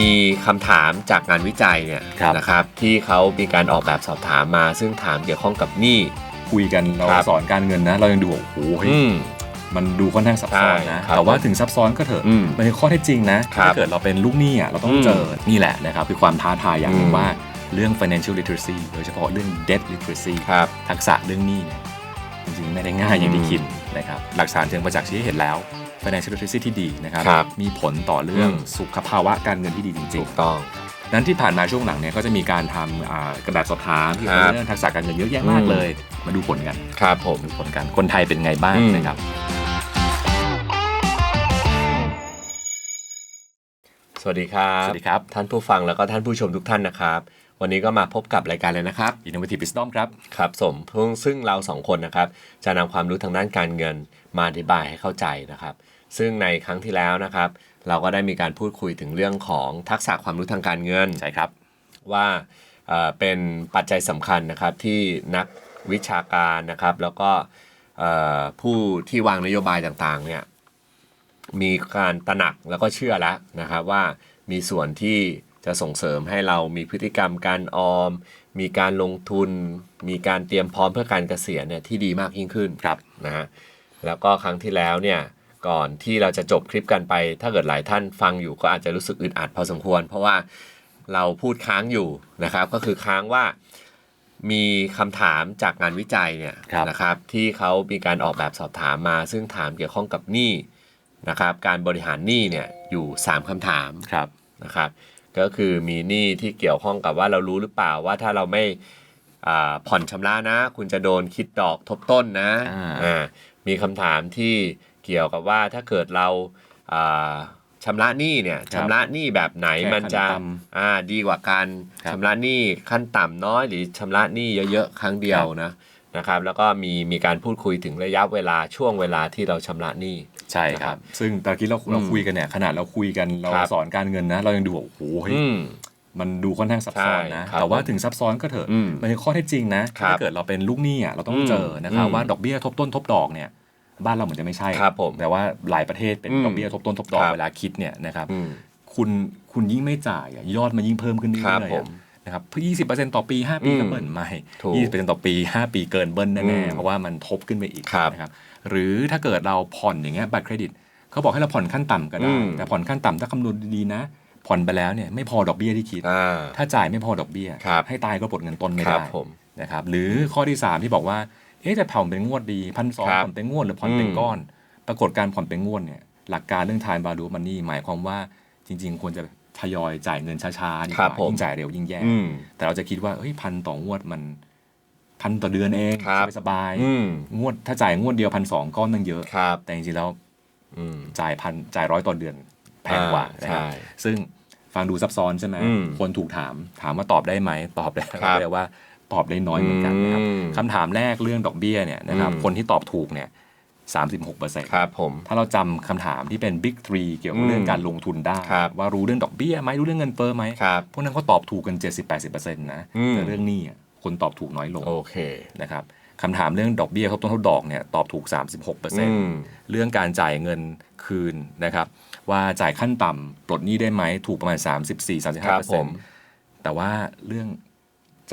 มีคำถามจากงานวิจัยเนี่ยครับนะครับที่เขามีการออกแบบสอบถามมา ซึ่งถามเกี่ยวข้องกับหนี้คุยกันเราครับสอนการเงินนะ เรายังดูว่าโอ้โหเฮ้ยอืมมันดูค่อนข้างซับซ้อนนะใช่ครับแต่ว่าถึงซับซ้อนก็เถอะอืมมันเป็นข้อเท็จจริงนะครับถ้าเกิดเราเป็นลูกหนี้อะเราต้องอืมเจอ นี่แหละนะครับ คือความท้าทายอย่างหนึอืงมว่าเรื่อง financial literacy โดยเฉพาะเรื่อง debt literacy ครับทักษะเรื่องหนี้เนี่ยจริงๆไม่ได้ง่ายอย่างที่คิดนะครับ หลักฐานเชิงประจักษ์ชี้ให้เห็นแล้ว financial literacy ที่ดีนะครับ ครับมีผลต่อเรื่องอืม สุขภาวะการเงินที่ดีจริถูงกต้อง ๆ นั้นที่ผ่านมาช่วงหลังเนี่ยก็จะมีการทำอ่ากระดาษสอบถามเกี่ยวกับครับเรื่องทักษะการเงินเยอะแยะมากอืม เลย มาดูผลกันครับผม ดูผลกันคนไทยเป็นไงบ้างอืม นะครับ สวัสดีครับ สวัสดีครับ ท่านผู้ฟังแล้วก็ท่านผู้ชมทุกท่านนะครับ วันนี้ก็มาพบกับรายการเลยนะครับ Innovative Wisdom ครับ ครับสมซึ่งซึ่งเราสองคนนะครับ จะนำความรู้ทางด้านการเงินมาอธิบายให้เข้าใจนะครับ ซึ่งในครั้งที่แล้วนะครับ เราก็ได้มีการพูดคุยถึงเรื่องของทักษะความรู้ทางการเงินใช่ครับ ว่าเอ่อเป็นปัจจัยสำคัญนะครับที่นักวิชาการนะครับ แล้วก็เอ่อผู้ที่วางนโยบายต่างๆเนี่ยมีการตระหนักแล้วก็เชื่อแล้วนะครับว่ามีส่วนที่จะส่งเสริมให้เรามีพฤติกรรมการออม มีการลงทุน มีการเตรียมพร้อมเพื่อการเกษียณเนี่ยที่ดีมากยิ่งขึ้นครับนะฮะแล้วก็ครั้งที่แล้วเนี่ย ก่อนที่เราจะจบคลิปกันไป ถ้าเกิดหลายท่านฟังอยู่ก็อาจจะรู้สึกอึดอัดพอสมควร เพราะว่าเราพูดค้างอยู่นะครับ ก็คือค้างว่ามีคำถามจากงานวิจัยเนี่ยครับนะครับ ที่เขามีการออกแบบสอบถามมา ซึ่งถามเกี่ยวข้องกับหนี้นะครับ การบริหารหนี้เนี่ยอยู่ 3คำถามครับนะครับ ก็คือมีหนี้ที่เกี่ยวข้องกับว่าเรารู้หรือเปล่าว่าถ้าเราไม่อ่าผ่อนชำระนะ คุณจะโดนคิดดอกทบต้นนะอ่าอ่ามีคำถามที่ เกี่ยวกับว่าถ้าเกิดเราอ่าชำระหนี้เนี่ยชำระหนี้แบบไหนแค่มันจะขั้นต่ำอ่าดีกว่าการครับชำระหนี้ขั้นต่ำน้อย หรือชำระหนี้เยอะๆครั้งเดียวนะนะครับแล้วก็มีมีการพูดคุยถึงระยะเวลาช่วงเวลาที่เราชำระหนี้ใช่ครับ ซึ่งตะกี้เราอืมเราคุยกันเนี่ยขนาดเราคุยกันเราครับสอนการเงินนะ เรายังดูว่าโอ้โหเฮ้ยอืมมันดูค่อนข้างซับซ้อนนะใช่ครับแต่ว่าถึงซับซ้อนก็เถอะอืมมันเป็นข้อเท็จจริงนะครับถ้าเกิดเราเป็นลูกหนี้อะเราต้องอืมเจอนะครับอืมว่าดอกเบี้ยทบต้นทบดอกเนี่ย บ้านเราเหมือนจะไม่ใช่ ครับผมแต่ว่าหลายประเทศเป็นอืมดอกเบี้ยทบต้นทบดอกครับ เวลาคิดเนี่ยนะครับอืมคุณคุณยิ่งไม่จ่ายอะยอดมันยิ่งเพิ่มขึ้นเรื่ครับอยๆผอะม นะครับยี่สิบเปอร์เซ็นต์ต่อปีห้าปีอืมก็เบิ้ลไม่ถูกยี่สิบเปอร์เซ็นต์ต่อปีห้าปีเกินเบิ้ลอืแน่มๆเพราะว่ามันทบขึ้นไปอีกครับนะครับหรือถ้าเกิดเราผ่อนอย่างเงี้ยบัตรเครดิตเขาบอกให้เราผ่อนขั้นต่ำก็ได้อืมแต่ผ่อนขั้นต่ำถ้าคำนวณดีๆนะ ผ่อนไปแล้วเนี่ยไม่พอดอกเบี้ยที่คิด อ่า ถ้าจ่ายไม่พอดอกเบี้ย ครับให้ตายก็ปลดเงินต้นไม่ครัได้บผมนะครับหรือข้อที่ 3 ที่บอกว่า เอ๊ะจะผ่อนเป็นงวดดีพันสองครับผ่อนเป็นงวดหรือผ่อนเป็นอืม ก้อน ปรากฏการผ่อนเป็นงวดเนี่ยหลักการเรื่อง time value of money หมายความว่าจริง ๆ ควรจะทยอยจ่ายเงินช้าๆดีกครับว่าผม ยิ่งจ่ายเร็วยิ่งแย่ อืม แต่เราจะคิดว่าเฮ้ยพันต่องวดมันพันต่อเดือนเองครับ สบายอืมๆงวดถ้าจ่ายงวดเดียวพันสองก้อนตั้งเยอะ ครับแต่จริงๆแล้วอืม จ่ายพันจ่ายร้อยต่อเดือนแพงกว่าอ่านะครับใช่ซึ่งฟังดูซับซ้อนใช่ไหมอืมคนถูกถามถามว่าตอบได้ไหมตอบได้ครับเรียกว่า ตอบได้น้อยเหมือนกันนะครับอืมคำถามแรกเรื่องดอกเบี้ยเนี่ยนะครับอืมคนที่ตอบถูกเนี่ยสามสิบหกเปอร์เซ็นต์ครับผมถ้าเราจำคำถามที่เป็น Big 3 เกี่ยวกับเรื่องการลงทุนได้ครับว่ารู้เรื่องดอกเบี้ยไหมรู้เรื่องเงินเฟ้อไหมครับพวกนั้นก็ตอบถูกกัน 70-80%นะอืมแต่เรื่องหนี้อะคนตอบถูกน้อยลงโอเคนะครับคำถามเรื่องดอกเบี้ยทบต้นทบดอกเนี่ยตอบถูกอืม36%เรื่องการจ่ายเงินคืนนะครับว่าจ่ายขั้นต่ำปลดหนี้ได้ไหมถูกประมาณครับผม34-35%แต่ว่าเรื่อง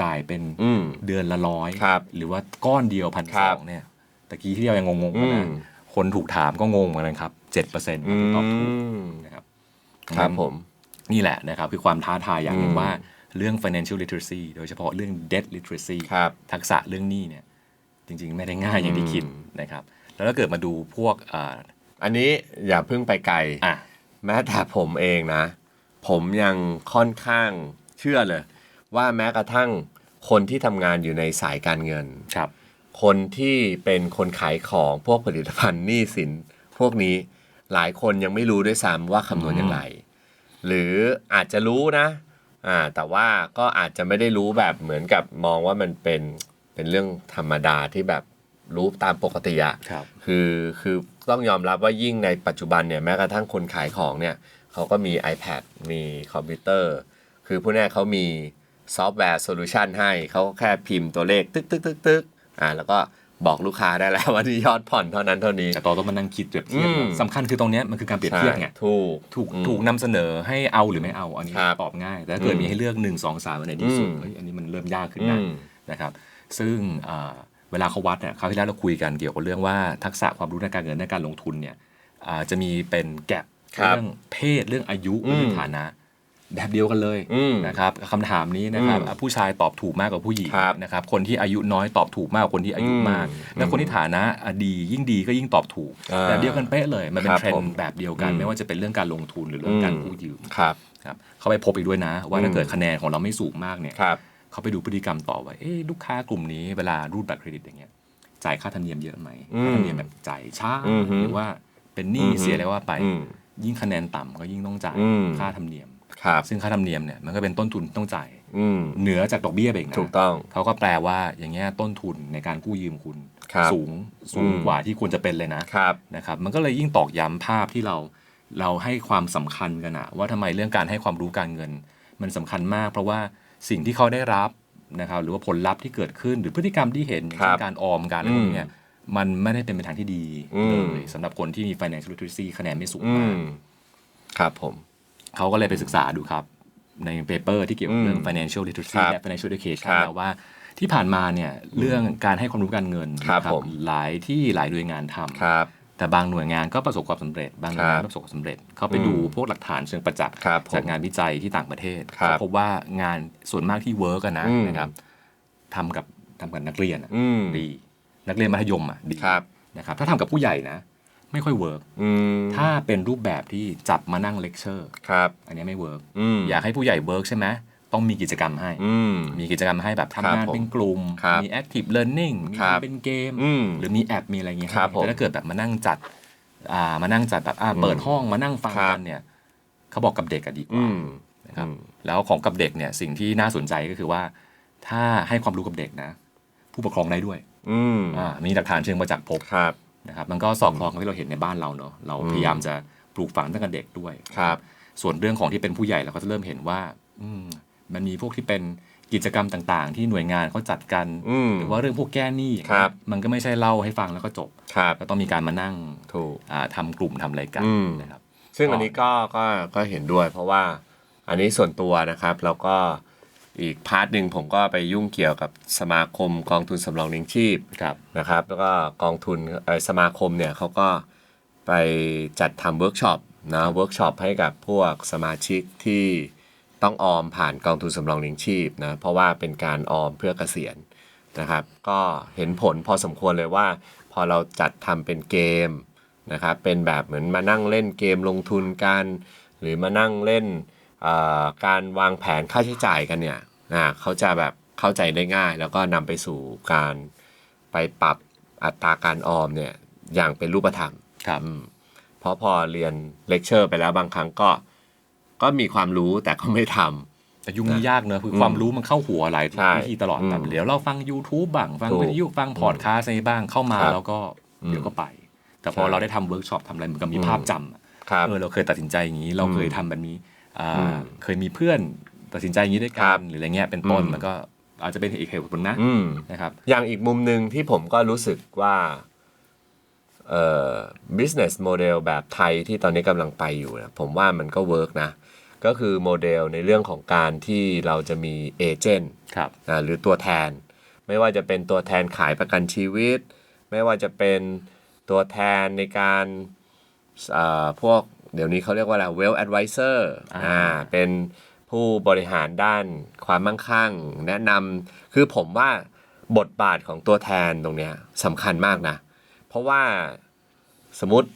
จ่ายเป็นอืม เดือนละร้อยครับหรือว่าก้อนเดียวพันคสรัอบงเนี่ยตะกี้ที่เรายังงงๆกันอืนะม คนถูกถามก็งงเหมือนกันครับ7%ครับที่ตอบถูกมนะครับครับผม นี่แหละนะครับคือความท้าทายอย่างหนึ่อืงมว่าเรื่อง financial literacy โดยเฉพาะเรื่อง debt literacy ครับ ทักษะเรื่องหนี้เนี่ยจริงๆ ไม่ได้ง่ายอย่างที่คิดอืม นะครับ แล้วถ้าเกิดมาดูพวกอ่าอันนี้อย่าเพิ่งไปไกล อะ แม้แต่ผมเองนะ ผมยังค่อนข้างเชื่อเลย ว่าแม้กระทั่งคนที่ทำงานอยู่ในสายการเงิน ครับ คนที่เป็นคนขายของพวกผลิตภัณฑ์หนี้สิน พวกนี้หลายคนยังไม่รู้ด้วยซ้ำว่าคำนวณอย่างไร หรืออาจจะรู้นะอ่าแต่ว่าก็อาจจะไม่ได้รู้แบบเหมือนกับมองว่ามันเป็นเป็นเรื่องธรรมดาที่แบบรู้ตามปกติอะครับ คือคือต้องยอมรับว่ายิ่งในปัจจุบันเนี่ยแม้กระทั่งคนขายของเนี่ยเขาก็มี iPad มีคอมพิวเตอร์ คือผู้แน่เขามี ซอฟต์แวร์โซลูชันให้เขาก็แค่พิมพ์ตัวเลขตึกตึกตึกตึกอ่าแล้วก็บอกลูกค้าได้แล้วว่านี่ยอดผ่อนเท่านั้นเท่านี้แต่ตอนต้องมานั่งคิดเปรียบเทียบอืมสำคัญคือตรงเนี้ยมันคือการเปรียบเทียบไงใช่ถูกถูกอืมถูกนำเสนอให้เอาหรือไม่เอาอันนี้ครับตอบง่าย แต่ถ้าเกิดอืมมีให้เลือก 1 2 3อันไหนดีสุดอืมเฮ้ยอันนี้มันเริ่มยากขึ้นอืนะมนะครับ ซึ่งอ่าเวลาเขาวัดเนี่ยคราวที่แล้วเราคุยกันเกี่ยวกับเรื่องว่าทักษะความรู้ในการเงินในการลงทุนเนี่ยอ่าจะมีเป็นแกลบครับเรื่องเพศเรื่องอายุอืมเรื่องฐานะ แบบเดียวกันเลยอืม นะครับคำถามนี้นะครับอืมอะผู้ชายตอบถูกมากกว่าผู้หญิงครับนะครับคนที่อายุน้อยตอบถูกมากกว่าคนที่อายุมาก อืมและคนที่ฐานะอะดียิ่งดีก็ยิ่งตอบถูกอ่าแบบเดียวกันเป๊ะเลยมันเป็นครับเทรนผมด์แบบเดียวกัน อืมไม่ว่าจะเป็นเรื่องการลงทุนหรือเรื่องการกู้ยืมครับ ครับเขาไปพบอีกด้วยนะ ว่าอืมถ้าเกิดคะแนนของเราไม่สูงมากเนี่ยครับ เขาไปดูพฤติกรรมต่อว่าเอ๊ะลูกค้ากลุ่มนี้เวลารูดบัตรเครดิตอย่างเงี้ยจ่ายค่าธรรมเนียมเยอะไหมอืมค่าธรรมเนียมแบบจ่ายช้าอือฮึหรือว่าเป็นหนี้อือฮึเสียอะไรว่าไป อืม ยิ่งคะแนนต่ำก็ยิ่งต้องจ่ายอืม ค่าธรรมเนียม ครับซึ่งค่าธรรมเนียมเนี่ยมันก็เป็นต้นทุนที่ต้องจ่ายอืมเหนือจากดอกเบี้ยไปอีกนะถูกต้อง เขาก็แปลว่าอย่างเงี้ยต้นทุนในการกู้ยืมคุณครับสูงสูงอืม กว่าที่ควรจะเป็นเลยนะครับ นะครับมันก็เลยยิ่งตอกย้ำภาพที่เราเราให้ความสำคัญกันอะว่าทำไมเรื่องการให้ความรู้การเงิน มันสำคัญมาก เพราะว่าสิ่งที่เขาได้รับนะครับหรือว่าผลลัพธ์ที่เกิดขึ้นหรือพฤติกรรมที่เห็นอย่างครัเช่บนการออมการอะไรพวกเนี้ยมันไม่ได้เป็นไปทางที่ดีอืม เลยสำหรับคนที่มี financial literacy คะแนนไม่สูงอืมาก ม ครับผม เขาก็เลยไปศึกษาดูครับ ในเปเปอร์ที่เกี่ยวกับเรื่องอืม financial literacy ครับและ financial education ครับแล้วว่าที่ผ่านมาเนี่ยเรื่องการให้ความรู้การเงินครับนะผมหลายที่หลายหน่วยงานทำครับแต่บางหน่วยงานก็ประสบความสำเร็จ บางหน่วยงานครับไม่ประสบความสำเร็จ เขาไปดูอืมพวกหลักฐานเชิงประจักษ์ครับผมจากงานวิจัยที่ต่างประเทศครับเขาพบว่างานส่วนมากที่เวิร์กอะนะอืมนะครับทำกับทำกับนักเรียนอะอืมดี นักเรียนมัธยมอะดีครับนะครับถ้าทำกับผู้ใหญ่นะ ไม่ค่อยเวิร์กอืมถ้าเป็นรูปแบบที่จับมานั่งเลคเชอร์ครับ อันนี้ไม่เวิร์กอืมอยากให้ผู้ใหญ่เวิร์กใช่ไหมต้องมีกิจกรรมให้ อืม มีกิจกรรมให้แบบทำงานครับผมเป็นกลุ่ม ครับมี active learning มีครับเป็นเกม อืมหรือมีแอปมีอะไรเงี้ยครับผมแต่ถ้าเกิดแบบมานั่งจัดอ่ามานั่งจัดแบบอ่าอืมเปิดห้องมานั่งฟังครักับ นเนี่ยเขาบอกกับเด็กอะดีกอืว่า ม นะครับอืม แล้วของกับเด็กเนี่ยสิ่งที่น่าสนใจก็คือว่า ถ้าให้ความรู้กับเด็กนะ ผู้ปกครองได้ด้วยอืมอ่ามีหลักฐานเชิงประจักษ์พบ ครับ นะครับมันก็สอดคล้องกับที่เราเห็นในบ้านเราเนาะเราอืมพยายามจะปลูกฝังตั้งแต่เด็กด้วยครับ ส่วนเรื่องของที่เป็นผู้ใหญ่เราก็จะเริ่มเห็นว่า อืมมันมีพวกที่เป็นกิจกรรมต่างๆ ที่หน่วยงานเขาจัดกันอืมหรือว่าเรื่องพวกแก้หนี้ครับมันก็ไม่ใช่เล่าให้ฟังแล้วก็จบครับก็ต้องมีการมานั่งถูกอ่าทำกลุ่มทำอะไรกันอืมนะครับ ซึ่งก็อันนี้ก็ก็ก็เห็นด้วย เพราะว่าอันนี้ส่วนตัวนะครับแล้วก็ อีกพาร์ทหนึ่งผมก็ไปยุ่งเกี่ยวกับสมาคมกองทุนสำรองเลี้ยงชีพครับนะครับ แล้วก็กองทุนเอ่อสมาคมเนี่ยเขาก็ไปจัดทำเวิร์กช็อปนะเวิร์กช็อปให้กับพวกสมาชิกที่ต้องออมผ่านกองทุนสำรองเลี้ยงชีพนะเพราะว่าเป็นการออมเพื่อเกษียณนะครับ ก็เห็นผลพอสมควรเลยว่า พอเราจัดทำเป็นเกมนะครับเป็นแบบเหมือนมานั่งเล่นเกมลงทุนกัน หรือมานั่งเล่นเอ่อ การวางแผนค่าใช้จ่ายกันเนี่ยนะเขาจะแบบเข้าใจได้ง่าย แล้วก็นำไปสู่การไปปรับอัตราการออมเนี่ยอย่างเป็นรูปธรรมครับอืมเพราะพอเรียนเลคเชอร์ไปแล้วบางครั้งก็ก็มีความรู้แต่ก็ไม่ทำแต่ยุคนี้ยากเนอะคืออมความรู้มันเข้าหัวหลายใช่วิธีตลอดอืมแบบเดี๋ยวเราฟัง YouTube บ้างฟังถูกวิทยุฟังพอดคาสต์อะไรบ้างเข้ามาครับแล้วก็อืมเดี๋ยวก็ไป แต่พอใช่เราได้ทำเวิร์กช็อปทำอะไรเหมือนกับมีอืมภาพจำอะครับเออเราเคยตัดสินใจอย่างนี้ เราเคยทำแบบนี้อ่าอืม เคยมีเพื่อนตัดสินใจอย่างนี้ด้วยครักับนหรืออะไรเงี้ยเป็นต้นอืมมันก็อาจจะเป็นอีกเหตุผลนะอืมนะครับ อย่างอีกมุมหนึ่งที่ผมก็รู้สึกว่าเอ่อ business model แบบไทยที่ตอนนี้กำลังไปอยู่นะผมว่ามันก็เวิร์กนะ ก็คือโมเดลในเรื่องของการที่เราจะมีเอเจนต์ครับนะหรือตัวแทน ไม่ว่าจะเป็นตัวแทนขายประกันชีวิต ไม่ว่าจะเป็นตัวแทนในการเอ่อพวก เดี๋ยวนี้เขาเรียกว่าอะไร wealth advisor อ่าอ่าเป็นผู้บริหารด้านความมั่งคั่ง แนะนำคือผมว่าบทบาทของตัวแทนตรงเนี้ยสำคัญมากนะ เพราะว่าสมมติ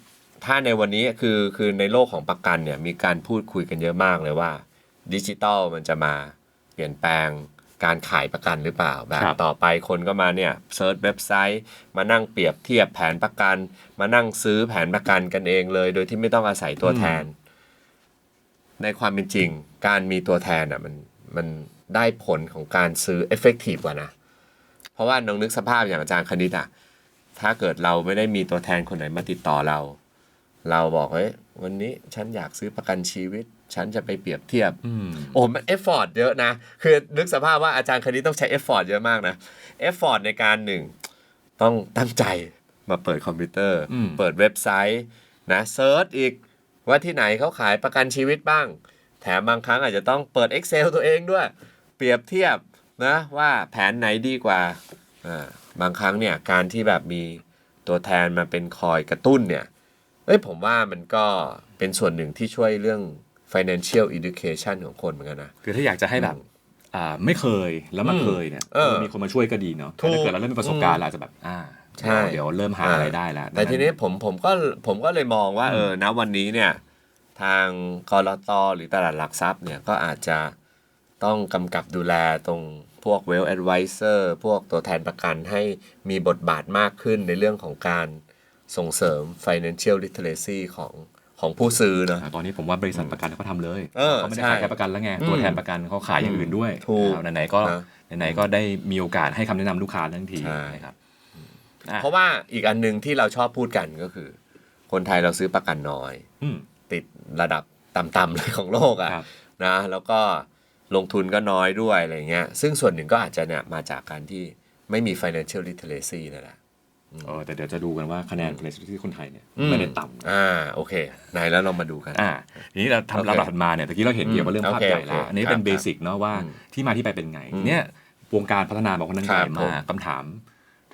ถ้าในวันนี้คือคือในโลกของประกันเนี่ยมีการพูดคุยกันเยอะมากเลยว่าดิจิตอลมันจะมาเปลี่ยนแปลง การขายประกันหรือเปล่า แบบครับต่อไปคนก็มาเนี่ยเซิร์ชเว็บไซต์มานั่งเปรียบเทียบแผนประกัน มานั่งซื้อแผนประกันกันเองเลย โดยที่ไม่ต้องอาศัยตัวแทน ในความเป็นจริง การมีตัวแทนอะมันมันได้ผลของการซื้อเอฟเฟกตีฟกว่านะ เพราะว่าน้องนึกสภาพอย่างอาจารย์คณิตอะถ้าเกิดเราไม่ได้มีตัวแทนคนไหนมาติดต่อเรา เราบอกเฮ้ยวันนี้ฉันอยากซื้อประกันชีวิต ฉันจะไปเปรียบเทียบอืมโอ้มันเอฟฟอร์ดเยอะนะ คือนึกสภาพว่าอาจารย์คณิตต้องใช้เอฟฟอร์ดเยอะมากนะเอฟฟอร์ดในการหนึ่งต้องตั้งใจมาเปิดคอมพิวเตอร์อืมเปิดเว็บไซต์นะเซิร์ชอีกว่าที่ไหนเขาขายประกันชีวิตบ้าง แถมบางครั้งอาจจะต้องเปิด Excel ตัวเองด้วย เปรียบเทียบนะว่าแผนไหนดีกว่าอ่าบางครั้งเนี่ยการที่แบบมีตัวแทนมาเป็นคอยกระตุ้นเนี่ยเอ้ยผมว่ามันก็เป็นส่วนหนึ่งที่ช่วยเรื่อง financial education ของคนเหมือนกันนะ คือถ้าอยากจะให้แบบอ่าไม่เคยแล้วมาอืมเคยเนี่ยเออมีคนมาช่วยก็ดีเนาะถูกถ้าเกิดเราเริ่มมีประสบการณ์เราอาจจะแบบอ่าใช่เดี๋ยวเริ่มหาอะไรได้แล้ว แต่ทีนี้ผมผมก็ผมก็เลยมองว่าเออณวันนี้เนี่ยทางกรตหรือตลาดหลักทรัพย์เนี่ยก็อาจจะต้องกำกับดูแลตรงพวก well advisor พวกตัวแทนประกันให้มีบทบาทมากขึ้นในเรื่องของการส่งเสริม financial literacy ของ ของผู้ซื้อเนอะอ่าตอนนี้ผมว่าบริษัทประกันเขาทำเลยเออเขาไม่ได้ใช่ขายแค่ประกันแล้วไงอืมตัวแทนประกันเขาขายอย่างอื่นด้วยถูกนะครับไหนๆก็นะไหนๆก็ได้มีโอกาสให้คำแนะนำลูกค้าทั้งทีใช่นะครับอะเพราะว่าอีกอันหนึ่งที่เราชอบพูดกันก็คือ คนไทยเราซื้อประกันน้อยอืมติดระดับต่ำๆเลยของโลกครัอะ่ะบนะแล้วก็ลงทุนก็น้อยด้วยอะไรเงี้ยซึ่งส่วนหนึ่งก็อาจจะเนี่ยมาจากการที่ไม่มี financial literacy นั่นแหละ เออแต่เดี๋ยวจะดูกันว่าคะแนน financial literacy คนไทยเนี่ยอืมไม่ได้ต่ำอ่าโอเคไหนแล้วเรามาดูกันอ่าทีนี้เราโอทำเคลำดับถัดมาเนี่ยตะกี้เราเห็นเกี่ยวกับเรื่องภาพโอเคใหญ่แล้วโอเคอันนี้ครับเป็นเบสิกเนาะว่าอืมที่มาที่ไปเป็นไงอืมเนี่ยวงการพัฒนาบอกว่านั้นครัใหบญ่ผมมากคำถาม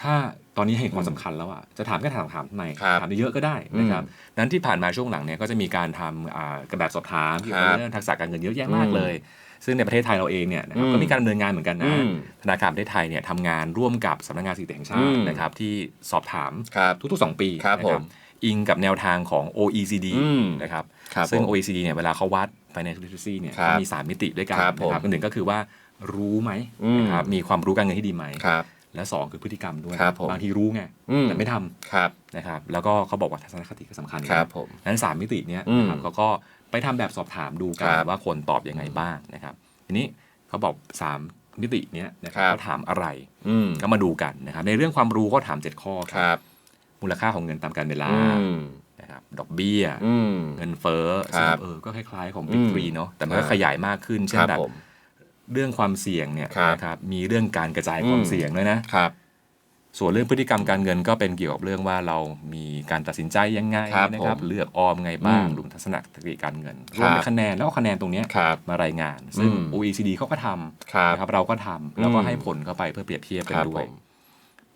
ถ้าตอนนี้เห็นความสำคัญแล้วอะจะถามแค่ถามถามทำไมครับถามเยอะๆก็ได้นะครับนั้นที่ผ่านมาช่วงหลังเนี่ยก็จะมีการทำอ่ากระแบบสอบถามเกี่ยวกับครับเรื่องทักษะการเงินเยอะแยะมากอืมเลย ซึ่งในประเทศไทยเราเองเนี่ยนะครับอืมก็มีการดำเนินงานเหมือนกันนะอืมธนาคารประเทศไทยเนี่ยทำงานร่วมกับสำนักงานสถิติแห่งชาติอืมนะครับที่สอบถามครับทุกๆสองปีครับนะผมอิงกับแนวทางของ OECD อืมนะครับครับซึ่งผม OECD เนี่ยเวลาเขาวัด financial literacy เนี่ยครับเขามี 3 มิติด้วยกันครับผมนะครับอันหนึ่งก็คือว่ารู้ไหมอืมนะครับมีความรู้การเงินที่ดีไหมครับ และ 2 คือพฤติกรรมด้วยครับผมบางทีรู้ไงอืมแต่ไม่ทำครับนะครับแล้วก็เขาบอกว่าทัศนคติก็สำคัญครับผมนั้น3มิติเนี้ยอืมนะครับเขาก็ไปทำแบบสอบถามดูกันครับว่าคนตอบยังไงบ้างนะครับทีนี้เขาบอก 3 มิติเนี้ยนะครัครับบเขาถามอะไรอืมก็มาดูกันนะครับในเรื่องความรู้ก็ถาม 7 ข้อคครับรับมูลค่าของเงินตามการเวลาอืมนะครับดอกเบี้ยอืมเงินเฟ้อครับซึ่งเออก็คล้ายๆของ Big อืม Three เนาะแต่มันก็อ่าขยายมากขึ้นเช่คนรับแบบผม เรื่องความเสี่ยงเนี่ยครับ นะครับมีเรื่องการกระจายความอืมเสี่ยงด้วยนะ ครับ ส่วนเรื่องพฤติกรรมการเงินก็เป็นเกี่ยวกับเรื่องว่าเรามีการตัดสินใจยังไงครับนะครับผมเลือกออมไงบ้างอืมรวมทัศนคติการเงินครรับวมถึงคะแนนแล้วก็คะแนนตรงเนี้ยครับ มารายงาน ซึ่ง อืม OECD เขาก็ทครับำนะครับเราก็ทำแล้วก็อืม ให้ผลเข้าไปเพื่อเปรียบเทียบกันครับด้ผวยม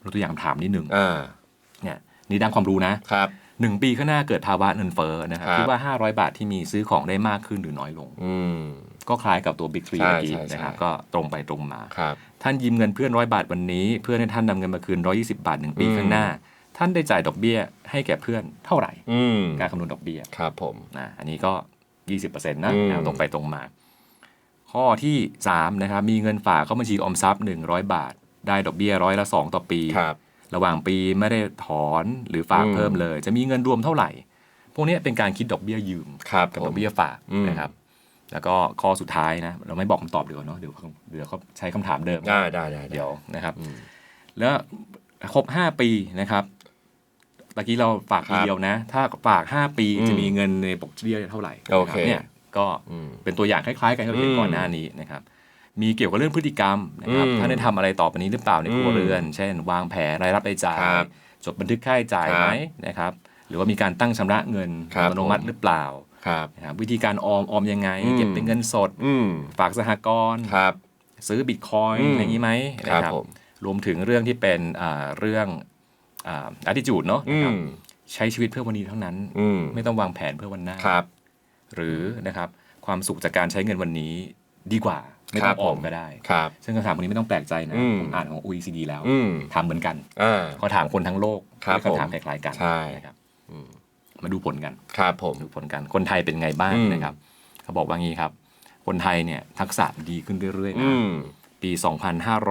ยกตัวอย่างคำถามนิดหนึ่งอ่าเนี่ยนี่ด้านความรู้นะ ครับ หนึ่งปีข้างหน้าเกิดภาวะเงินเฟ้อนะครับครับ คิดว่า 500 บาทที่มีซื้อของได้มากขึ้นหรือน้อยลง อืม ก็คล้ายกับตัว Big 3ใช่เมื่อกี้ใช่ใช่นะครับก็ตรงไปตรงมาครับท่านยืมเงินเพื่อนร้อยบาทวันนี้ เพื่อนให้ท่านนำเงินมาคืน 120 บาทหนึ่งปีอืมข้างหน้า ท่านได้จ่ายดอกเบี้ยให้แก่เพื่อนเท่าไหร่อืมการคำนวณดอกเบี้ยครับผมนะอันนี้ก็ 20%นะอืมนะตรงไปตรงมา ข้อที่3นะครับมีเงินฝากเข้าบัญชีออมทรัพย์ 100 บาท ได้ดอกเบี้ยร้อยละ 2 ต่อปีครับระหว่างปีไม่ได้ถอนหรือฝากอืมเพิ่มเลย จะมีเงินรวมเท่าไหร่ พวกนี้เป็นการคิดดอกเบี้ยยืมครับกับผดอมกเบี้ยฝากอืมนะครับ แล้วก็ข้อสุดท้ายนะ เราไม่บอกคำตอบเดี๋ยวาเนาะเดี๋ยวเขาเดี๋ยวเขาใช้คำถามเดิมได้ได้ได้เดี๋ยวนะครับอืมแล้วครบ 5 ปีนะครับตะกี้เราฝากปีครับเดียวนะ ถ้าฝาก 5 ปีอืมจะมีเงินในปกเบี้ยเท่าไหร่โอเคนะครับเนี่ยก็อืมเป็นตัวอย่างคล้ายๆ กันที่เราเห็นอืมก่อนหน้านี้นะครับ มีเกี่ยวกับเรื่องพฤติกรรมนะครับอืมท่านได้ทำอะไรต่อไปนี้หรือเปล่าในครัวอืมเรือน เช่น วางแผนรายรับรายจ่ายครับจดบันทึกค่าใช้จ่ายครับไหมนะครับ หรือว่ามีการตั้งชำระเงินครับอัตโนมัติหรือเปล่า ครับนะครับวิธีการออมออมยังไงอืมเก็บเป็นเงินสด อืมฝากสหกรณ์ครับ ซื้อบิตคอยอืน์มอะไรอย่างนี้ไหมนะคครัรับบผม รวมถึงเรื่องที่เป็นอ่าเรื่องอ่า attitude เนาะอืนะครับมใช้ชีวิตเพื่อวันนี้เท่านั้น อืมไม่ต้องวางแผนเพื่อวันหน้า ครับ หรือนะครับความสุขจากการใช้เงินวันนี้ดีกว่า ไม่คต้รัอบงออมผม ก็ได้ ครับ ซึ่งคำถามวันนี้ไม่ต้องแปลกใจนะอืม ผมอ่านของ OECD แล้วอืมถามเหมือนกันอ่า เขาถามคนทั้งโลกครับด้วยคำถามผมคล้ายๆกันใช่นะครับมาดูผลกันครับผมดูผลกันคนไทยเป็นไงบ้างอืมนะครับเขาบอกว่างี้ครับ คนไทยเนี่ยทักษะดีขึ้นเรื่อยๆอืนะมปี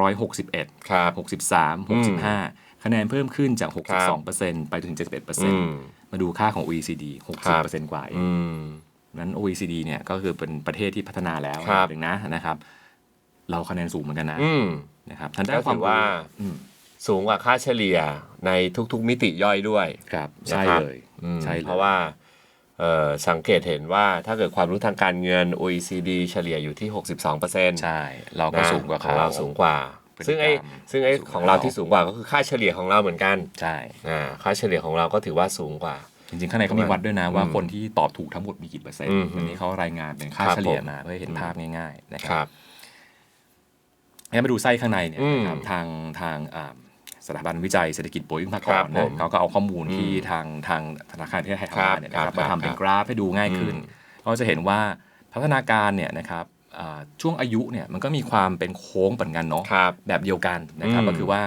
2561ครับ63อืม65 คะแนนเพิ่มขึ้นจากครับ62%ไปถึงอืม71%มาดูค่าของ OECD 60%กว่าเองอืมนั้น OECD เนี่ยก็คือเป็นประเทศที่พัฒนาแล้วครับหนึ่งนะนะครับ เราคะแนนสูงเหมือนกันนะอืมนะครับทางด้าก็นควาถืมอว่าอืมสูงกว่าค่าเฉลี่ยในทุกๆมิติย่อยด้วย ครับ ใช่นะครับเลยอืม ใช่เลยเพราะว่าเอ่อสังเกตเห็นว่าถ้าเกิดความรู้ทางการเงิน OECD เฉลี่ยอยู่ที่ 62%เปอร์เซ็นต์ใช่ เราก็สูงกว่าของเขาเราสูงกว่าพฤติซึ่งไอ้กรรมซึ่งไอ้สูงของเราแล้วที่สูงกว่าก็คือค่าเฉลี่ยของเราเหมือนกัน ใช่อ่าค่าเฉลี่ยของเราก็ถือว่าสูงกว่า จริงๆ ข้างในเขามีวัดด้วยนะว่าอืมคนที่ตอบถูกทั้งหมดมีกี่เปอร์เซ็นต์อืมอันนี้เขารายงานเป็นค่าครับเฉลี่ยผมมาเพื่อให้เห็นภาพง่าย ๆ นะคครัรับบงั้นมาดูไส้ข้างในเนี่ยอืมนะครับทางทางอ่า สถาบันวิจัยเศรษฐกิจโปรยุงพากครัรบผนะมเขาก็เอาข้อมูลที่อืมทางทางธนาคารที่ไทยครัทำบมาเนี่ยนะครับครับมาทำเป็นครับกราฟให้ดูง่ายขึ้นอืมก็จะเห็นว่าพัฒนาการเนี่ยนะครับอ่าช่วงอายุเนี่ยมันก็มีความเป็นโค้งเหมือนกันเนาะครับแบบเดียวกันนะครับอืมก็คือว่า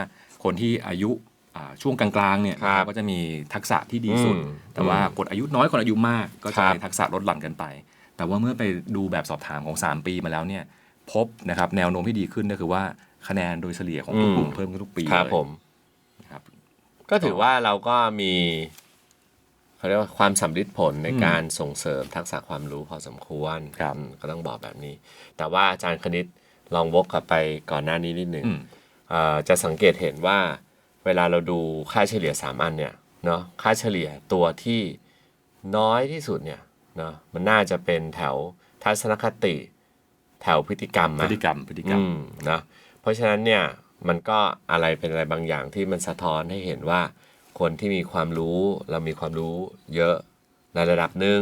คนที่อายุอ่าช่วงกลางๆเนี่ยครับก็จะมีทักษะที่ดีสุดอืมแต่ว่าคนอายุน้อยคนอายุมาก ก็ครัจะบมีทักษะลดหลั่นกันไป แต่ว่าเมื่อไปดูแบบสอบถามของ 3 ปีมาแล้วเนี่ยพบนะครับแนวโน้มที่ดีขึ้นก็คือว่าคะแนนโดยเฉลี่ยของทุกอืมกลุ่มเพิ่มขึ้นทุกปีครับเลยผมนะครับ ก็ถือว่าเราก็มีเขาเรียกว่าความสำลิดผลในอืมการส่งเสริมทักษะความรู้พอสมควรครับอืมก็ต้องบอกแบบนี้ แต่ว่าอาจารย์คณิตลองวกกลับไปก่อนหน้านี้นิดหนึ่งอืมเอ่อจะสังเกตเห็นว่าเวลาเราดูค่าเฉลี่ยสามอันเนี่ยเนาะค่าเฉลี่ยตัวที่น้อยที่สุดเนี่ยเนาะมันน่าจะเป็นแถวทัศนคติ แถวพฤติกรรมพฤนะติกรรมพฤติกรรมอืมนะเพราะฉะนั้นเนี่ย มันก็อะไรเป็นอะไรบางอย่างที่มันสะท้อนให้เห็นว่า คนที่มีความรู้เรามีความรู้เยอะในระดับหนึ่ง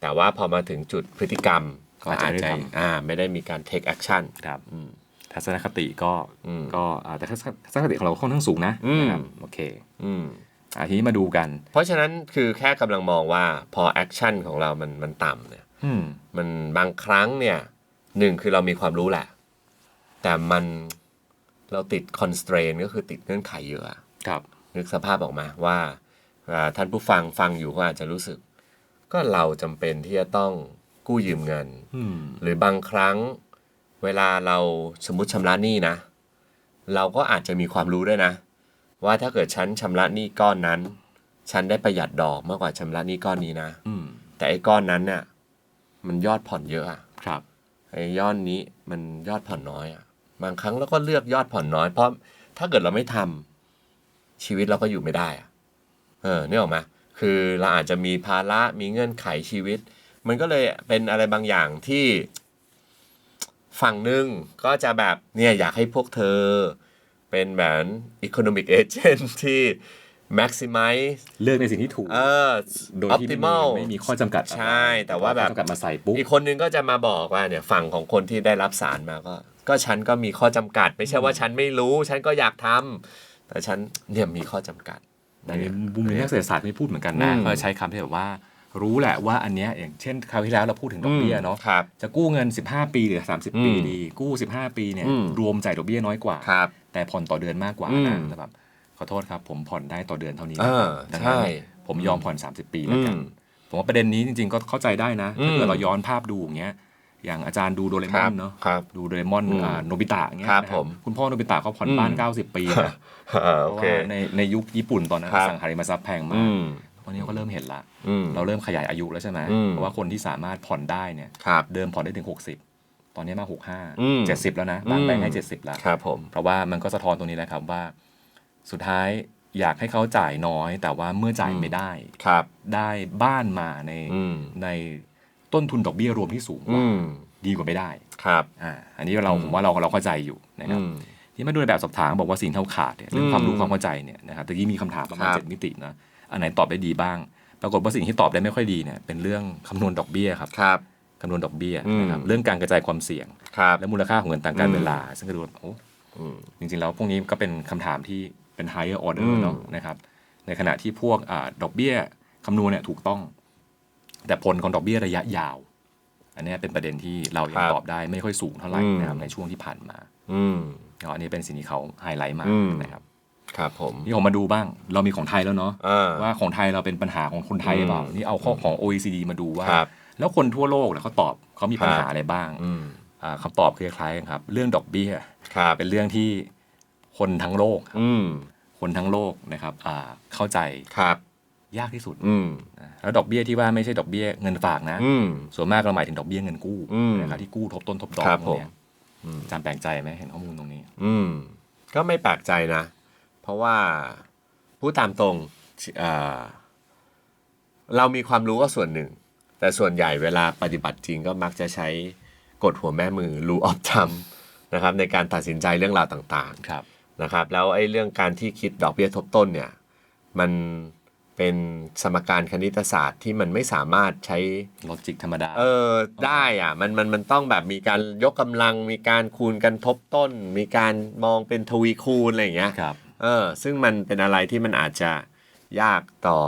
แต่ว่าพอมาถึงจุดพฤติกรรมก็อาจอาจจะจะไม่ได้ทำอ่าไม่ได้มีการ take action ครับอืมทัศนคติก็อืมก็อ่าแต่ทัศนทัศนคติของเราค่อนข้างสูงนะอืมนะครับโอเคอืมอ่าทีนี้มาดูกัน เพราะฉะนั้นคือแค่กำลังมองว่าพอแอคชั่นของเรามันมันต่ำเนี่ยอืมมันบางครั้งเนี่ยหนึ่งคือเรามีความรู้แหละ แต่มัน เราติด constraint ก็คือติดเงื่อนไขเยอะอะครับ นึกสภาพออกมาว่าอ่าท่านผู้ฟังฟังอยู่ก็อาจจะรู้สึก ก็เราจำเป็นที่จะต้องกู้ยืมเงินอืมหรือบางครั้งเวลาเราสมมติชำระหนี้นะ เราก็อาจจะมีความรู้ด้วยนะ ว่าถ้าเกิดฉันชำระหนี้ก้อนนั้น ฉันได้ประหยัดดอกมากกว่าชำระหนี้ก้อนนี้นะอืมแต่ไอ้ก้อนนั้นเนี่ยมันยอดผ่อนเยอะอะครับไอ้ยอดนี้มันยอดผ่อนน้อยอะ บางครั้งเราก็เลือกยอดผ่อนน้อย เพราะถ้าเกิดเราไม่ทำชีวิตเราก็อยู่ไม่ได้อะเออเนี่ยออกมาคือเราอาจจะมีภาระมีเงื่อนไขชีวิต มันก็เลยเป็นอะไรบางอย่างที่ฝั่งหนึ่งก็จะแบบเนี่ยอยากให้พวกเธอ เป็นแบบ economic agent ที่ maximize เลือกในสิ่งที่ถูกเออโดยที่ไม่มี optimal ไม่มีข้อจำกัดอะไรใช่ แต่ว่าแบบข้อจำกัดมาใส่ปุ๊บอีกคนนึงก็จะมาบอกว่าเนี่ยฝั่งของคนที่ได้รับสารมาก็ ก็ฉันก็มีข้อจำกัด ไม่ใช่ว่าฉันไม่รู้ ฉันก็อยากทำแต่ฉันเนี่ยมีข้อจำกัดแต่ในมุมนักเศรษฐศาสตร์ไม่พูดเหมือนกันนะอืมเขาใช้คำที่แบบว่ารู้แหละว่าอันเนี้ยอย่างเช่นคราวที่แล้วเราพูดถึงดอกเบี้ยเนาะครับจะกู้เงิน 15 ปีหรือ 30 ปีอืมดี กู้ 15 ปีเนี่ยอืมรวมจ่ายดอกเบี้ยน้อยกว่าครับแต่ผ่อนต่อเดือนมากกว่าอืมนะแต่แบบขอโทษครับ ผมผ่อนได้ต่อเดือนเท่านี้เออดังใช่นั้นผมยอมผ่อน 30 ปีแล้วกันอืมผมว่าประเด็นนี้จริงๆก็เข้าใจได้นะอืมถ้าเกิดเราย้อนภาพดูอย่างเงี้ย อย่างอาจารย์ดูโดเรมอนเนาะครับดูโดเรมอนอืมอ่าโนบิตะอย่างเงี้ยครับนะผมคุณพ่อโนบิตะเขาผ่อนบ้านอืม90 ปีนะอ่าเพโอราะเคว่าในในยุคญี่ปุ่นตอนนั้นครับสังหาริมทรัพย์แพงมาอืกมวันนี้ก็เริ่มเห็นละอืมเราเริ่มขยายอายุแล้วใช่ไหมอืมเพราะว่าคนที่สามารถผ่อนได้เนี่ยครับเดิมผ่อนได้ถึง 60 ตอนนี้มาอืม65 70 แล้วนะบางแบงค์ให้ 70 แล้วครับผมเพราะว่ามันก็สะท้อนตรงนี้แหละครับว่า สุดท้ายอยากให้เขาจ่ายน้อย แต่ว่าเมื่อจ่ายอืมไม่ได้ครับได้บ้านมาในอืมใน ต้นทุนดอกเบี้ยรวมที่สูงกว่าอืมดีกว่าไม่ได้ครับอ่าอันนี้เราอืมผมว่าเราเราเข้าใจอยู่นะครับอืมที่มาดูในแบบสอบถามบอกว่าสิ่งเท่าขาดเนี่ยเรื่องความรู้อืมความเข้าใจเนี่ยนะครับตะกี้มีคำถามประมาณครับเจ็ดมิตินะอันไหนตอบได้ดีบ้าง ปรากฏว่าสิ่งที่ตอบได้ไม่ค่อยดีเนี่ยเป็นเรื่องคำนวณดอกเบี้ยครับครับคำนวณดอกเบี้ยอืมนะครับเรื่องการกระจายความเสี่ยงครับและมูลค่าของเงินทางการอืมเวลา ซึ่งก็ดูว่าโอ้อืมจริงๆแล้วพวกนี้ก็เป็นคำถามที่เป็น higher order อืมเนาะนะครับในขณะที่พวกอาดอกเบี้ยคำนวณเนี่ยถูกต้อง แต่ผลของดอกเบี้ยระยะยาว อันเนี้ยเป็นประเด็นที่เรายังตอบได้ไม่ค่อยสูงเท่าไหร่นะครับในช่วงที่ผ่านมา อืมเนาะอันนี้เป็นสิ่งที่เขาไฮไลท์มาอืมนะครับครับผมนี่ผมมาดูบ้างเรามีของไทยแล้วเนาะอ่าว่าของไทยเราเป็นปัญหาของคนไทยหรือเปล่าอืมนี่เอาข้อของ OECD มาดูว่าครับแล้วคนทั่วโลกเนี่ยเขาตอบเขามีปัญหาครับอะไรบ้างอืมอ่าคำตอบคือคล้ายๆกันครับ เรื่องดอกเบี้ยครับเป็นเรื่องที่คนทั้งโลกครับอืมคนทั้งโลกนะครับอ่าเข้าใจครับ ยากที่สุดอืมนะแล้วดอกเบี้ยที่ว่าไม่ใช่ดอกเบี้ยเงินฝากนะอืมส่วนมากเราหมายถึงดอกเบี้ยเงินกู้อืมนะครับที่กู้ทบต้นทบดอกครับตรงเนี้ยผมอืมอาจารย์แปลกใจไหมเห็นข้อมูลตรงนี้ อืมก็ไม่แปลกใจนะ เพราะว่าพูดตามตรงเอ่อเรามีความรู้ก็ส่วนหนึ่ง แต่ส่วนใหญ่เวลาปฏิบัติจริงก็มักจะใช้กฎหัวแม่มือ rule of thumb นะครับในการตัดสินใจเรื่องราวต่างครับๆนะครับ แล้วไอ้เรื่องการที่คิดดอกเบี้ยทบต้นเนี่ย มัน เป็นสมการคณิตศาสตร์ที่มันไม่สามารถใช้ลอจิกธรรมดา เออได้อะมันมันมันต้องแบบมีการยกกำลัง มีการคูณกันทบต้น มีการมองเป็นทวีคูณอะไรอย่างเงี้ยครับเออซึ่งมันเป็นอะไรที่มันอาจจะยากต่อ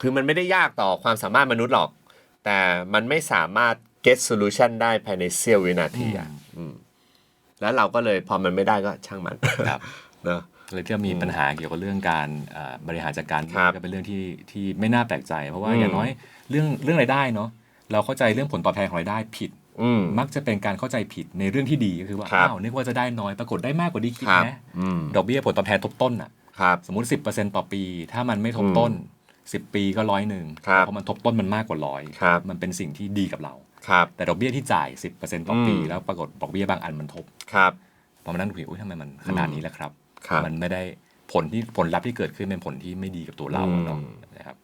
คือมันไม่ได้ยากต่อความสามารถมนุษย์หรอก แต่มันไม่สามารถ get solution ได้ภายในเสี้ยววินาทีอะอืมแล้วเราก็เลยพอมันไม่ได้ก็ช่างมันครับเนอะ เลยที่มีปัญหาเกี่ยวกับเรื่องการเอ่อบริหารจัดการเงิครับนก็เป็นเรื่องที่ที่ไม่น่าแปลกใจ เพราะว่าอืมอย่างน้อยเรื่องเรื่องรายได้เนาะเราเข้าใจเรื่องผลตอบแทนของรายได้ผิดอืมมักจะเป็นการเข้าใจผิดในเรื่องที่ดีก็คือว่าครับอ้าวนึกว่าจะได้น้อยปรากฏได้มากกว่าที่คิดครับนะอืมดอกเบี้ยผลตอบแทนทบต้นอะครับสมมติ 10%ต่อปี ถ้ามันไม่ทบต้น 10 ปีก็ร้อยหนึ่งครับเพราะมันทบต้นมันมากกว่าร้อยครับมันเป็นสิ่งที่ดีกับเราครับแต่ดอกเบี้ยที่จ่าย 10%ต่อปีอืมแล้วปรากฏดอกเบี้ยบางอันมันทบครับพอมานั่งดูอุ้ยทำไมมันขนาดนี้ล่ะครับครับ มันไม่ได้ผลที่ผลลัพธ์ที่เกิดขึ้นเป็นผลที่ไม่ดีกับตัวเราอืมเนาะนะครับ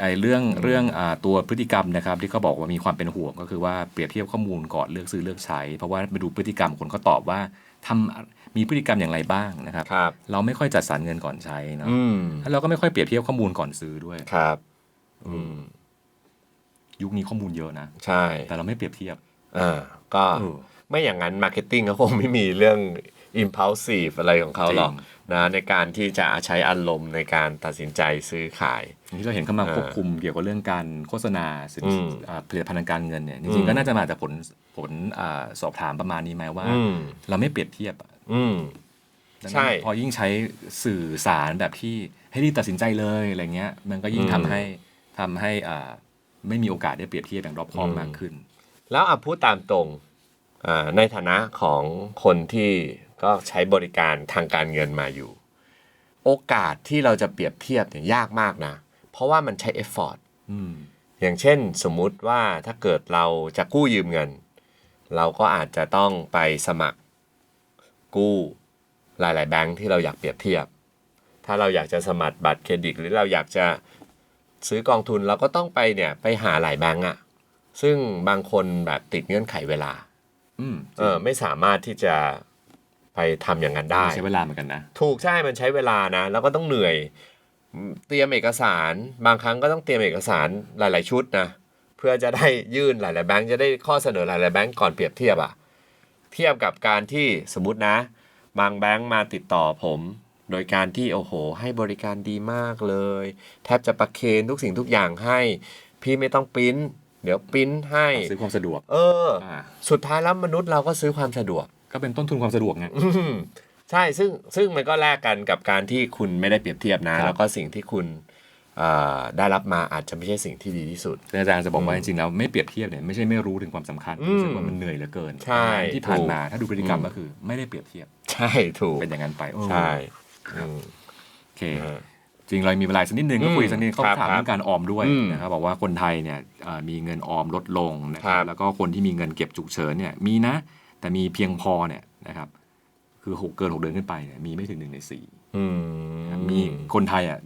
ไอ้เรื่องเรื่องอ่าตัวพฤติกรรมนะครับ ที่เขาบอกว่ามีความเป็นห่วงก็คือว่าเปรียบเทียบข้อมูลก่อนเลือกซื้อเลือกใช้ เพราะว่าไปดูพฤติกรรมคนเขาตอบว่าทำมีพฤติกรรมอย่างไรบ้างนะครับครับเราไม่ค่อยจัดสรรเงินก่อนใช้เนาะอืมแล้วเราก็ไม่ค่อยเปรียบเทียบข้อมูลก่อนซื้อด้วยครับ อืมยุคนี้ข้อมูลเยอะนะใช่ แต่เราไม่เปรียบเทียบอ่าก็เออไม่อย่างนั้นมาร์เก็ตติ้งก็คงไม่มีเรื่อง impulsive อะไรของเขาหรอกจริงนะในการที่จะใช้อารมณ์ในการตัดสินใจซื้อขายอย่างที่เราเห็นเข้ามาเออควบคุมเกี่ยวกับเรื่องการโฆษณาสินอืมอ่าผลิตภัณฑ์ทางการเงินเนี่ยจอืริงมๆก็น่าจะมาจากผลผลอ่าสอบถามประมาณนี้ไหมว่าอืมเราไม่เปรียบเทียบอะอืมดังนั้นใช่พอยิ่งใช้สื่อสารแบบที่ให้รีบตัดสินใจเลยอะไรเงี้ย มันก็ยิ่งอืมทำให้ทำให้อ่าไม่มีโอกาสได้เปรียบเทียบอย่างรอบคอบอืมมากขึ้น แล้วอะพูดตามตรงอ่า ในฐานะของคนที่ก็ใช้บริการทางการเงินมาอยู่ โอกาสที่เราจะเปรียบเทียบเนี่ยยากมากนะ เพราะว่ามันใช้เอฟฟอร์ตอืมอย่างเช่นสมมุติว่าถ้าเกิดเราจะกู้ยืมเงิน เราก็อาจจะต้องไปสมัคร กู้หลาย ๆ แบงค์ที่เราอยากเปรียบเทียบ ถ้าเราอยากจะสมัครบัตรเครดิต หรือเราอยากจะซื้อกองทุนเราก็ต้องไปเนี่ยไปหาหลายแบงค์อะซึ่งบางคนแบบติดเงื่อนไขเวลา อืมเออไม่สามารถที่จะไปทำอย่างนั้นได้ใช้เวลาเหมือนกันนะ ถูกใช่มันใช้เวลานะ แล้วก็ต้องเหนื่อยเตรียมเอกสาร บางครั้งก็ต้องเตรียมเอกสารหลาย ๆ ชุดนะเพื่อจะได้ยื่นหลาย ๆ แบงค์จะได้ข้อเสนอหลาย ๆ แบงค์ก่อนเปรียบเทียบอะเทียบกับการที่สมมตินะ บางแบงค์มาติดต่อผม โดยการที่โอ้โห ให้บริการดีมากเลย แทบจะประเคนทุกสิ่งทุกอย่างให้ พี่ไม่ต้องปริ้น เดี๋ยวปริ้นให้ซื้อความสะดวก เอออ่าสุดท้ายแล้วมนุษย์เราก็ซื้อความสะดวก ก็เป็นต้นทุนความสะดวกไงอืมใช่ซึ่งซึ่งมันก็แลกกันกับการที่คุณไม่ได้เปรียบเทียบนะครับแล้วก็สิ่งที่คุณเอ่อได้รับมาอาจจะไม่ใช่สิ่งที่ดีที่สุดซึ่งอาจารย์จะบอกว่าอืจมริงๆแล้วไม่เปรียบเทียบเนี่ยไม่ใช่ไม่รู้ถึงความสำคัญอืมรู้สึกว่ามันเหนื่อยเหลือเกิน ใช่ที่ผ่านมาถูกถ้าดูพฤติกรรมอืมก็คือ ไม่ได้เปรียบเทียบ ใช่ถูกเป็นอย่างนั้นไปโอ้ใช่อืมโอเคเออ จริงเรามีเวลาสักนิดนึงก็อืมคุยสักนิดเขาครับถามครับเรื่องการออมด้วยอืมนะครับบอกว่าคนไทยเนี่ยเอ่อมีเงินออมลดลงนะคครัรับบแล้วก็คนที่มีเงินเก็บฉุกเฉินเนี่ยมีนะ แต่มีเพียงพอเนี่ยนะครับคือหกเกินหกเดือนขึ้นไปเนี่ยมีไม่ถึงหนึ่งในสี่อืมนะครับมีคนไทยอะ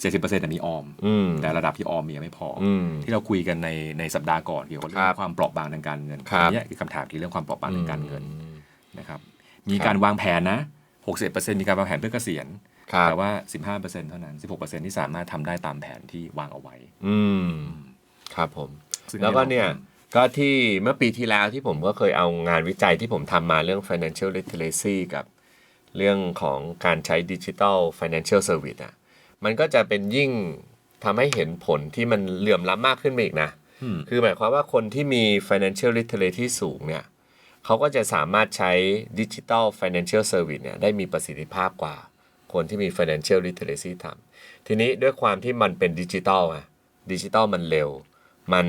เจ็ดสิบเปอร์เซ็นต์มีออมอืมแต่ระดับที่ออมมียังไม่พอออืมที่เราคุยกันในในสัปดาห์ก่อนเกี่ยวกับเรื่อครังบความเปราะบางทางการเงินครับอันเนี้ยคือคำถามที่เรื่องความเปราะบางทางการเงินอืมนะครับ มีการวางแผนนะ60%มีการวางแผนเพื่อเกษียณ ครับแต่ว่า 15%เท่านั้น 16%ที่สามารถทำได้ตามแผนที่วางเอาไว้ อืมครับผม ซึ่งแล้วก็ให้ราเนี่ย ก็ที่เมื่อปีที่แล้วที่ผมก็เคยเอางานวิจัยที่ผมทำมาเรื่อง financial literacy กับเรื่องของการใช้ digital financial service อะ มันก็จะเป็นยิ่งทำให้เห็นผลที่มันเหลื่อมล้ำมากขึ้นไปอีกนะ อืม คือหมายความว่าคนที่มี financial literacy ที่สูงเนี่ยเขาก็จะสามารถใช้ digital financial service เนี่ยได้มีประสิทธิภาพกว่า คนที่มี financial literacy ทำทีนี้ด้วยความที่มันเป็นดิจิตอลอะดิจิตอลมันเร็ว มัน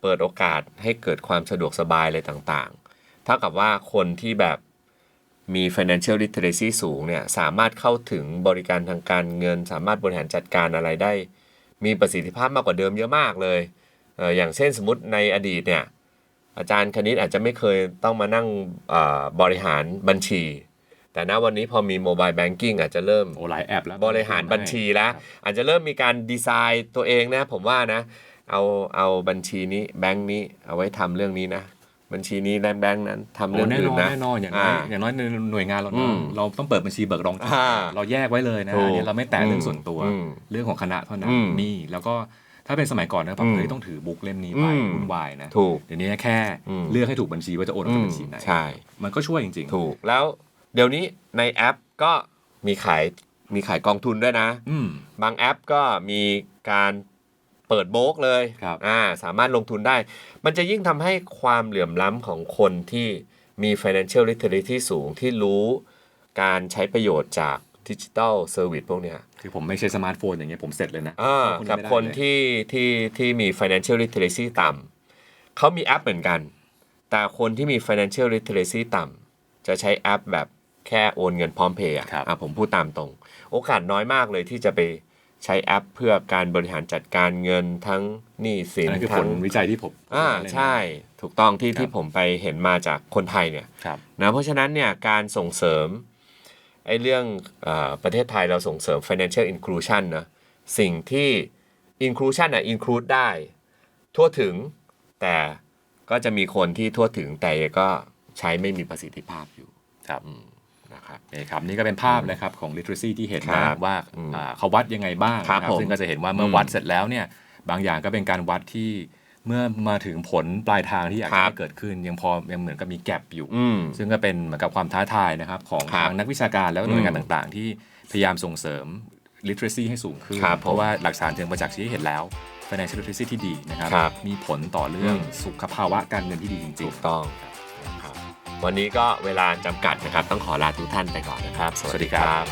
เปิดโอกาสให้เกิดความสะดวกสบายอะไรต่างๆ เท่ากับว่าคนที่แบบมี financial literacy สูงเนี่ยสามารถเข้าถึงบริการทางการเงิน สามารถบริหารจัดการอะไรได้ มีประสิทธิภาพมากกว่าเดิมเยอะมากเลยเอออย่างเช่นสมมติในอดีตเนี่ยอาจารย์คณิตอาจจะไม่เคยต้องมานั่งบริหารบัญชี แต่ณวันนี้พอมีโมบายแบงกิ้งอาจจะเริ่มโอ้หลายแอปแล้วบริหารบัญชีแล้วครับอาจจะเริ่มมีการดีไซน์ตัวเองนะ ผมว่านะ เอาเอาบัญชีนี้แบงค์นี้เอาไว้ทำเรื่องนี้นะบัญชีนี้แบงค์นั้นทำโอ้เรื่องแน่อื่นนอนนะแน่นอนอย่างน้อยอ่าอย่างน้อยในหน่วยงานเราอืเนาะมเราต้องเปิดบัญชีเบิกรองจ่ายอ่าเราแยกไว้เลยนะถูกอันนี้เราไม่แตะเรื่องส่วนตัวอืมเรื่องของคณะเท่านั้นอืมนี่แล้วก็ถ้าเป็นสมัยก่อนนะครับอืมเฮ้ยต้องถือบุ๊กเล่มนี้ไปอืมวุ่นวายนะถูกเดี๋ยวนี้แค่อืมเลือกให้ถูกบัญชีว่าจะโอนออกจากบัญชีไหนใช่ มันก็ช่วยจริงๆ ถูกแล้ว เดี๋ยวนี้ในแอปก็มีขายมีขายกองทุนด้วยนะ อืม บางแอปก็มีการเปิดโบกเลยครับอ่าสามารถลงทุนได้ มันจะยิ่งทำให้ความเหลื่อมล้ำของคนที่มี financial literacy สูงที่รู้การใช้ประโยชน์จากดิจิ t a ลเซอร์วิสพวกเนี้ยคือผมไม่ใช้สมาร์ทโฟนอย่างเงี้ยผมเสร็จเลยนะอ่าเข้ากับไม่ได้คนเลยที่ที่ที่มี financial literacy ต่ำเขามีแอปเหมือนกัน แต่คนที่มี financial literacy ต่ำจะใช้แอปแบบ แค่โอนเงินพร้อมเพย์อะครับ อะผมพูดตามตรง โอกาสน้อยมากเลยที่จะไปใช้แอปเพื่อการบริหารจัดการเงินทั้งหนี้สิอันนนั้นคือผทั้ลงวิจัยที่ผมอ่าเลยนะใช่ถูกต้องที่ครับ ที่ผมไปเห็นมาจากคนไทยเนี่ย ครับ นะเพราะฉะนั้นเนี่ยการส่งเสริมไอ้เรื่องเออประเทศไทยเราส่งเสริม financial inclusion นะสิ่งที่ inclusion อะ include ได้ ทั่วถึงแต่ก็จะมีคนที่ทั่วถึงแต่ก็ใช้ไม่มีประสิทธิภาพอยู่ ครับ นะครับโอเคครับนี่ก็เป็นภาพนะครับของ literacy ที่เห็นครันะบว่าอืมอ่าเขาวัดยังไงบ้างครับนะผมซึ่งก็จะเห็นว่าเมื่ออมวัดเสร็จแล้วเนี่ยบางอย่างก็เป็นการวัดที่เมื่อมาถึงผลปลายทางที่อยากครัจะบให้เกิดขึ้น ยังพอยังเหมือนกับมีแกลบอยู่อืมซึ่งก็เป็นเหมือนกับความท้าทายนะครับของครับทางนักวิชาการแล้วก็หน่วยงานอืมต่างๆ ที่พยายามส่งเสริม literacy ให้สูงขึ้นครับผมเพราะว่าหลักฐานเชิงประจักษ์ชี้ให้เห็นแล้ว financial literacy ที่ดีนะครับครับมีผลต่อเรื่องอืมสุขภาวะการเงินที่ดีจริถูงกต้องนะครับ วันนี้ก็เวลาจำกัดนะครับ ต้องขอลาทุกท่านไปก่อนนะครับ สวัสดีครับ